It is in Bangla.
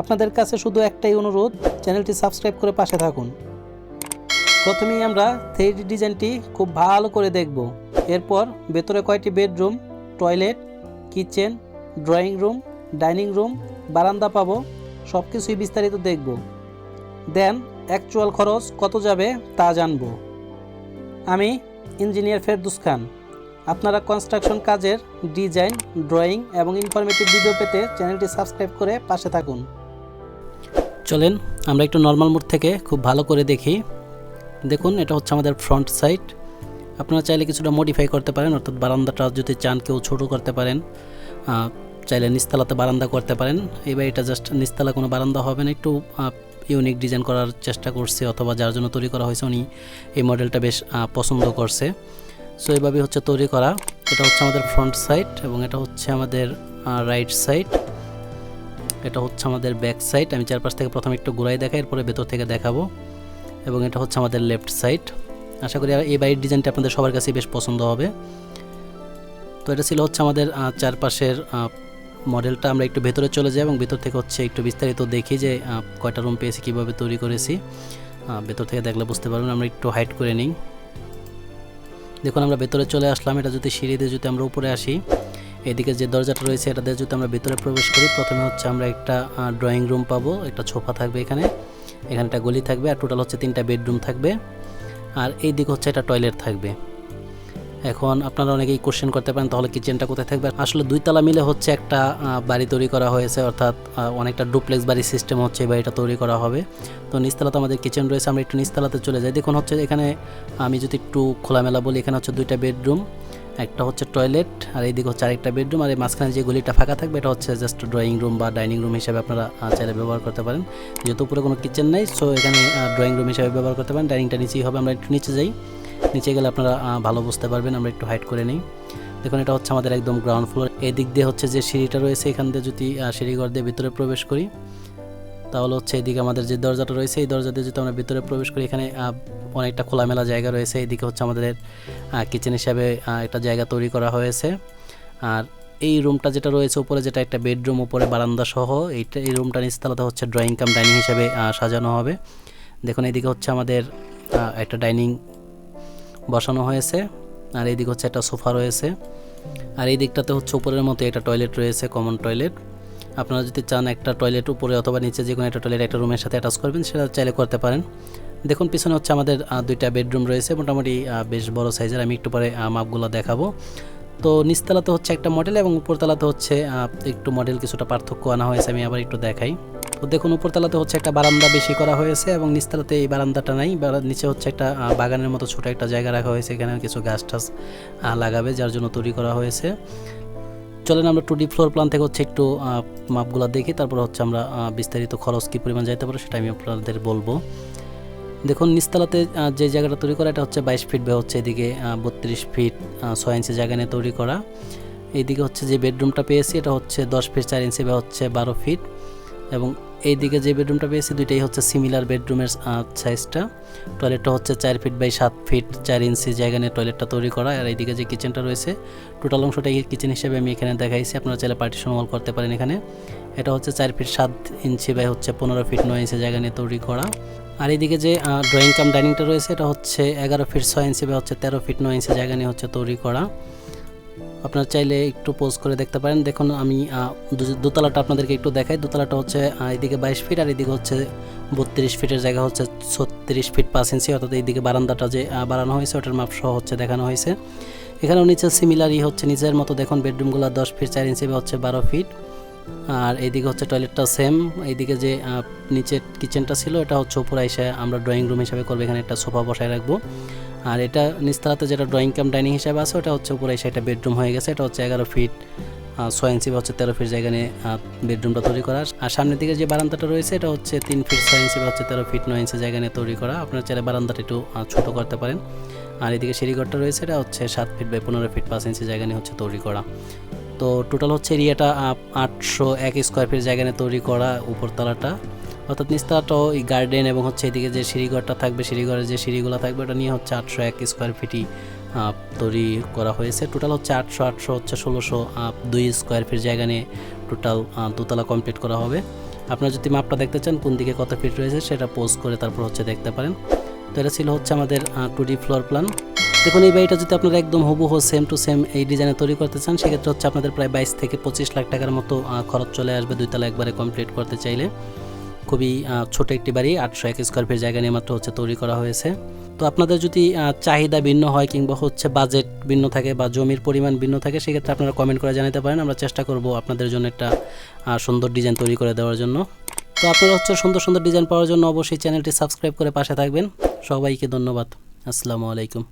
আপনাদের কাছে শুধু একটাই অনুরোধ, চ্যানেলটি সাবস্ক্রাইব করে পাশে থাকুন। প্রথমেই আমরা থ্রি ডি ডিজাইনটি খুব ভালো করে দেখব। এরপর ভেতরে কয়টি bedroom, toilet, kitchen, drawing room, dining room, বারান্দা পাবো সব কিছুই বিস্তারিত দেখব। দেন অ্যাকচুয়াল খরচ কত যাবে তা জানব। আমি ইঞ্জিনিয়ার ফেরদুস খান। আপনারা কনস্ট্রাকশন কাজের ডিজাইন, ড্রয়িং এবং ইনফরমেটিভ ভিডিও পেতে চ্যানেলটি সাবস্ক্রাইব করে পাশে থাকুন। চলেন, আমরা একটু নর্মাল মোড থেকে খুব ভালো করে দেখি। দেখুন, এটা হচ্ছে আমাদের ফ্রন্ট সাইড আপনারা চাইলে কিছুটা মডিফাই করতে পারেন, অর্থাৎ বারান্দাটা যদি চান কেউ ছোটো করতে পারেন চাইলে নিস্তালাতে বারান্দা করতে পারেন। এবার এটা জাস্ট নিস্তালা কোনো বারান্দা হবে না, একটু ইউনিক ডিজাইন করার চেষ্টা করছে, অথবা যার জন্য তৈরি করা হয়েছে উনি এই মডেলটা বেশ পছন্দ করছে। সো এইভাবে হচ্ছে তৈরি করা। এটা হচ্ছে আমাদের ফ্রন্ট সাইড এবং এটা হচ্ছে আমাদের রাইট সাইড এটা হচ্ছে আমাদের ব্যাক সাইড আমি চারপাশ থেকে প্রথমে একটু ঘুরাই দেখাই, এরপরে ভেতর থেকে দেখাবো। এবং এটা হচ্ছে আমাদের লেফট সাইড আশা করি এই বাড়ির ডিজাইনটা আপনাদের সবার কাছেই বেশ পছন্দ হবে। তো এটা ছিল হচ্ছে আমাদের চারপাশের মডেলটা আমরা একটু ভেতরে চলে যাই এবং ভেতর থেকে হচ্ছে একটু বিস্তারিত দেখি যে কয়টা রুম পেয়েছি, কীভাবে তৈরি করেছি। ভেতর থেকে দেখলে বুঝতে পারবেন, আমরা একটু হাইট করে নিই। দেখুন, আমরা ভেতরে চলে আসলাম। এটা যদি সিঁড়ি দিয়ে যদি আমরা উপরে আসি এদিকে যে দরজাটা রয়েছে, এটা দিয়ে যদি আমরা ভিতরে প্রবেশ করি, প্রথমে হচ্ছে আমরা একটা ড্রয়িং রুম পাবো, একটা ছোফা থাকবে এখানে। এখানে একটা গলি থাকবে, আর টোটাল হচ্ছে তিনটা বেডরুম থাকবে। আর এই দিক হচ্ছে একটা টয়লেট থাকবে। এখন আপনারা অনেকেই কোশ্চেন করতে পারেন, তাহলে কিচেনটা কোথায় থাকবে? আসলে দুই তলা মিলে হচ্ছে একটা বাড়ি তৈরি করা হয়েছে, অর্থাৎ অনেকটা ডুপ্লেক্স বাড়ি সিস্টেম হচ্ছে এই বাড়িটা তৈরি করা হবে। তো নিচতলাতে আমাদের কিচেন রয়েছে, আমরা একটু নিচতলাতে চলে যাই। দেখুন হচ্ছে এখানে আমি যদি একটু খোলামেলা বলি, এখানে হচ্ছে দুইটা বেডরুম একটা হচ্ছে টয়লেট আর এইদিকে হচ্ছে আরেকটা বেডরুম আর এই মাঝখানে যে গলিটা ফাঁকা থাকবে, এটা হচ্ছে জাস্ট ড্রয়িং রুম বা ডাইনিং রুম হিসেবে আপনারা চাইলে ব্যবহার করতে পারেন। যেহেতু উপরে কোনো কিচেন নেই সো এখানে ড্রয়িং রুম হিসেবে ব্যবহার করতে পারেন। ডাইনিংটা নিচেই হবে, আমরা একটু নিচে যাই। নিচে গেলে আপনারা ভালো বুঝতে পারবেন, আমরা একটু হাইট করে নিই। দেখুন, এটা হচ্ছে আমাদের একদম গ্রাউন্ড ফ্লোর এই দিক দিয়ে হচ্ছে যে সিঁড়িটা রয়েছে, এখান দিয়ে যদি সিঁড়িঘর দিয়ে ভিতরে প্রবেশ করি তাহলে হচ্ছে এদিকে আমাদের যে দরজাটা রয়েছে, এই দরজা দিয়ে যদি আমরা ভিতরে প্রবেশ করি, এখানে অনেকটা খোলামেলা জায়গা রয়েছে। এদিকে হচ্ছে আমাদের কিচেন হিসাবে একটা জায়গা তৈরি করা হয়েছে। আর এই রুমটা যেটা রয়েছে উপরে, যেটা একটা বেডরুম উপরে বারান্দা সহ, এইটা, এই রুমটা নিচতলাতে হচ্ছে ড্রয়িং কাম ডাইনিং হিসাবে সাজানো হবে। দেখুন, এদিকে হচ্ছে আমাদের একটা ডাইনিং বসানো হয়েছে। আর এইদিকে হচ্ছে একটা সোফা রয়েছে। আর এই দিকটাতে হচ্ছে উপরের মতো একটা টয়লেট রয়েছে কমন টয়লেট আপনারা যদি চান একটা টয়লেট উপরে অথবা নিচে যে কোনো একটা টয়লেট একটা রুমের সাথে অ্যাটাচ করবেন, সেটা চাইলে করতে পারেন। দেখুন, পিছনে হচ্ছে আমাদের দুইটা বেডরুম রয়েছে, মোটামুটি বেশ বড় সাইজের আমি একটু পরে মাপগুলো দেখাবো। তো নিচতলাতে হচ্ছে একটা মডেল এবং উপরতলাতে হচ্ছে একটু মডেল কিছুটা পার্থক্য আনা হয়েছে, আমি আবার একটু দেখাই। তো দেখুন, উপরতলাতে হচ্ছে একটা বারান্দা বেশি করা হয়েছে এবং নিচতলাতে এই বারান্দাটা নাই নিচে হচ্ছে একটা বাগানের মতো ছোট একটা জায়গা রাখা হয়েছে, এখানে কিছু গাছ টাছ লাগাবে, যার জন্য তৈরি করা হয়েছে। চলেন আমরা টু ডি ফ্লোর প্ল্যান থেকে হচ্ছে একটু মাপগুলো দেখি, তারপর হচ্ছে আমরা বিস্তারিত খরচ কী পরিমাণ যাইতে পারে সেটা আমি আপনাদের বলব। দেখুন, নিচতলাতে যে জায়গাটা তৈরি করা, এটা হচ্ছে বাইশ ফিট বা হচ্ছে এদিকে বত্রিশ ফিট ছয় ইঞ্চি জায়গা নিয়ে তৈরি করা। এইদিকে হচ্ছে যে বেডরুমটা পেয়েছি, এটা হচ্ছে দশ ফিট চার ইঞ্চি বা হচ্ছে বারো ফিট। এবং এইদিকে যে বেডরুমটা পেয়েছি দুইটাই হচ্ছে সিমিলার বেডরুমের সাইজটা টয়লেটটা হচ্ছে চার ফিট বাই সাত ফিট চার ইঞ্চি জায়গা নিয়ে টয়লেটটা তৈরি করা। আর এইদিকে যে কিচেনটা রয়েছে টোটাল অংশটা কিচেন হিসেবে আমি এখানে দেখাইছি। আপনারা চাইলে পার্টিশন ওয়াল করতে পারেন এখানে। এটা হচ্ছে চার ফিট সাত ইঞ্চি বাই হচ্ছে পনেরো ফিট নয় ইঞ্চি জায়গা নিয়ে তৈরি করা। আর এইদিকে যে ড্রয়িং কাম ডাইনিংটা রয়েছে, এটা হচ্ছে এগারো ফিট ছয় ইঞ্চি বা হচ্ছে তেরো ফিট নয় ইঞ্চি জায়গা নিয়ে হচ্ছে তৈরি করা। আপনারা চাইলে একটু পোজ করে দেখতে পারেন। দেখুন, আমি দোতলাটা আপনাদেরকে একটু দেখাই। দোতলাটা হচ্ছে এদিকে বাইশ ফিট আর এদিকে হচ্ছে বত্রিশ ফিটের জায়গা হচ্ছে ছত্রিশ ফিট পাঁচ ইঞ্চি অর্থাৎ এইদিকে বারান্দাটা যে বাড়ানো হয়েছে, ওটার মাপ সহ হচ্ছে দেখানো হয়েছে। এখানেও নিচে সিমিলারই হচ্ছে, নিজের মতো দেখুন, বেডরুমগুলো দশ ফিট চার ইঞ্চি হচ্ছে বারো ফিট আর এইদিকে হচ্ছে টয়লেটটা সেম এইদিকে যে নিচের কিচেনটা ছিল, এটা হচ্ছে উপরে এসে আমরা ড্রয়িং রুম হিসাবে করব। এখানে একটা সোফা বসায় রাখব। আর এটা নিচতলাতে যেটা ড্রয়িং কাম ডাইনিং হিসাবে আছে, ওটা হচ্ছে উপরে একটা বেডরুম হয়ে গেছে। এটা হচ্ছে এগারো ফিট ছয় ইঞ্চি বা হচ্ছে তেরো ফিট জায়গা নিয়ে বেডরুমটা তৈরি করা। আর সামনের দিকে যে বারান্দাটা রয়েছে, এটা হচ্ছে তিন ফিট ছয় ইঞ্চি বা হচ্ছে তেরো ফিট নয় ইঞ্চি জায়গা নিয়ে তৈরি করা। আপনার চাইলে বারান্দাটা একটু ছোট করতে পারেন। আর এদিকে সিঁড়িঘরটা রয়েছে, এটা হচ্ছে সাত ফিট বাই পনেরো ফিট পাঁচ ইঞ্চি জায়গা নিয়ে হচ্ছে তৈরি করা। তো টোটাল হচ্ছে এরিয়াটা আটশো এক স্কোয়ার ফিট জায়গা নিয়ে তৈরি করা উপরতলাটা। অর্থাৎ নিচতলাটাও এই গার্ডেন এবং হচ্ছে এদিকে যে সিঁড়িঘরটা থাকবে, সিঁড়িঘরের যে সিঁড়িগুলো থাকবে, ওটা নিয়ে হচ্ছে আটশো এক স্কোয়ার ফিটই তৈরি করা হয়েছে। টোটাল হচ্ছে আটশো আটশো হচ্ছে ষোলোশো দুই স্কোয়ার ফিট জায়গা নিয়ে টোটাল দোতলা কমপ্লিট করা হবে। আপনারা যদি মাপটা দেখতে চান, কোন দিকে কত ফিট রয়েছে, সেটা পোস্ট করে তারপর হচ্ছে দেখতে পারেন। তো এটা ছিল হচ্ছে আমাদের টু ডি ফ্লোর প্ল্যান দেখুন, এই বাড়িটা যদি আপনারা একদম হুবহু সেম টু সেম এই ডিজাইনে তৈরি করতে চান, সেক্ষেত্রে হচ্ছে আপনাদের প্রায় বাইশ থেকে পঁচিশ লাখ টাকার মতো খরচ চলে আসবে দুইতলা একবারে কমপ্লিট করতে চাইলে। খুবই ছোট একটি বাড়ি, আটশো এক স্কোয়ার ফিট জায়গা নিয়ে মাত্র হচ্ছে তৈরি করা হয়েছে। তো আপনাদের যদি চাহিদা ভিন্ন হয় কিংবা হচ্ছে বাজেট ভিন্ন থাকে বা জমির পরিমাণ ভিন্ন থাকে, সেক্ষেত্রে আপনারা কমেন্ট করে জানাতে পারেন। আমরা চেষ্টা করব আপনাদের জন্য একটা সুন্দর ডিজাইন তৈরি করে দেওয়ার জন্য। তো আপনারা হচ্ছে সুন্দর সুন্দর ডিজাইন পাওয়ার জন্য অবশ্যই চ্যানেলটি সাবস্ক্রাইব করে পাশে থাকবেন। সবাইকে ধন্যবাদ। আসসালামু আলাইকুম।